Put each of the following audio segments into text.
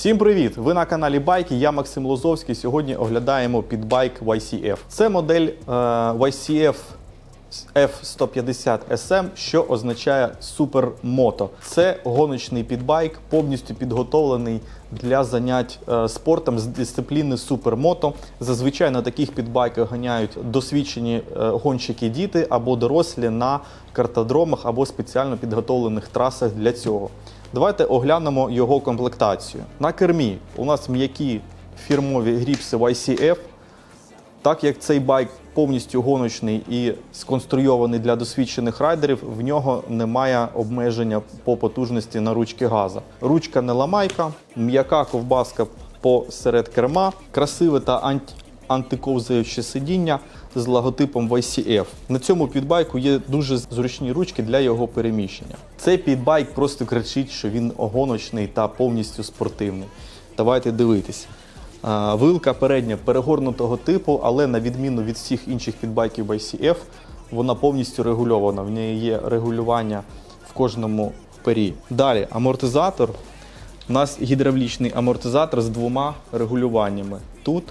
Всім привіт! Ви на каналі Байки. Я Максим Лозовський. Сьогодні оглядаємо підбайк YCF. Це модель е, YCF F150 SM, що означає супермото. Це гоночний підбайк, повністю підготовлений для занять е, спортом з дисципліни супермото. Зазвичай на таких підбайках ганяють досвідчені е, гонщики діти або дорослі на картодромах або спеціально підготовлених трасах для цього. Давайте оглянемо його комплектацію. На кермі у нас м'які фірмові гріпси YCF. Так як цей байк повністю гоночний і сконструйований для досвідчених райдерів, в нього немає обмеження по потужності на ручки газа. Ручка не ламайка, м'яка ковбаска посеред керма, красиве та антиковзаюче сидіння з логотипом YCF. На цьому підбайку є дуже зручні ручки для його переміщення. Цей підбайк просто кричить, що він гоночний та повністю спортивний. Давайте дивитись. Вилка передня перегорнутого типу, але на відміну від всіх інших підбайків YCF, вона повністю регульована. В неї є регулювання в кожному пері. Далі амортизатор. У нас гідравлічний амортизатор з двома регулюваннями тут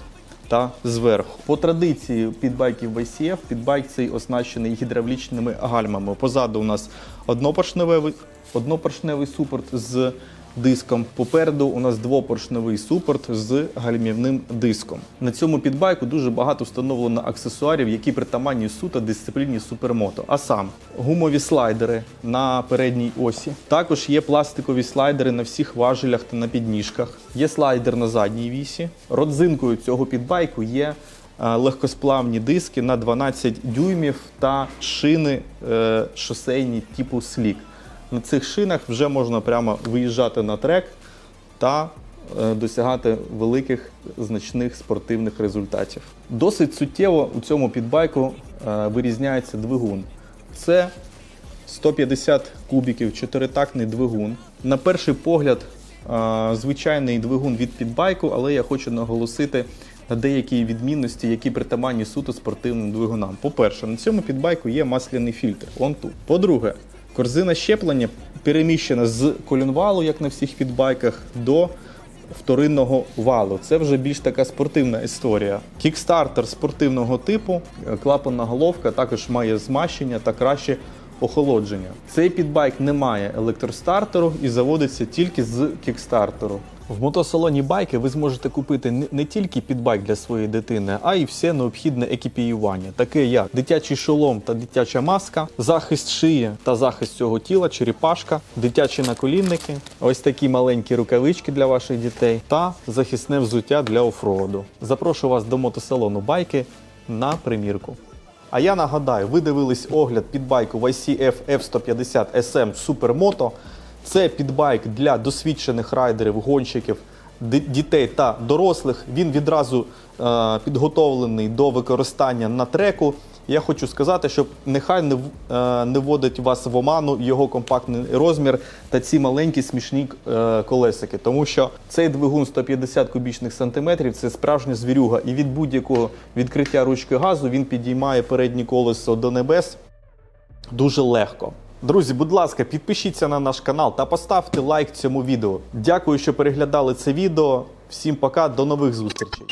та зверху. По традиції підбайків YCF, підбайк цей оснащений гідравлічними гальмами. Позаду у нас однопоршневий, однопоршневий супорт з диском. Попереду у нас двопоршневий супорт з гальмівним диском. На цьому підбайку дуже багато встановлено аксесуарів, які притаманні суто дисципліні супермото. А сам гумові слайдери на передній осі. Також є пластикові слайдери на всіх важелях та на підніжках. Є слайдер на задній вісі. Родзинкою цього підбайку є е, легкосплавні диски на 12 дюймів та шини е, шосейні типу Slick. На цих шинах вже можна прямо виїжджати на трек та е, досягати великих значних спортивних результатів. Досить суттєво у цьому підбайку е, вирізняється двигун. Це 150 кубіків, чотиритактний двигун. На перший погляд, е, звичайний двигун від підбайку, але я хочу наголосити на деякі відмінності, які притаманні суто спортивним двигунам. По-перше, на цьому підбайку є масляний фільтр. Он тут. По-друге, корзина щеплення переміщена з колінвалу, як на всіх підбайках, до вторинного валу. Це вже більш така спортивна історія. Кікстартер спортивного типу, клапанна головка також має змащення та краще охолодження. Цей підбайк не має електростартеру і заводиться тільки з кікстартеру. В мотосалоні байки ви зможете купити не- тільки підбайк для своєї дитини, а й все необхідне екіпіювання, таке як дитячий шолом та дитяча маска, захист шиї та захист цього тіла, черепашка, дитячі наколінники, ось такі маленькі рукавички для ваших дітей та захисне взуття для офроуду. Запрошую вас до мотосалону байки на примірку. А я нагадаю, ви дивились огляд підбайку YCF F150 SM Supermoto. Це підбайк для досвідчених райдерів, гонщиків, дітей та дорослих. Він відразу е, підготовлений до використання на треку. Я хочу сказати, щоб нехай не, е, не вводить вас в оману його компактний розмір та ці маленькі смішні е, колесики, тому що цей двигун 150 кубічних сантиметрів це справжня звірюга, і від будь-якого відкриття ручки газу він підіймає переднє колесо до небес дуже легко. Друзі, будь ласка, підпишіться на наш канал та поставте лайк цьому відео. Дякую, що переглядали це відео. Всім пока, до нових зустрічей.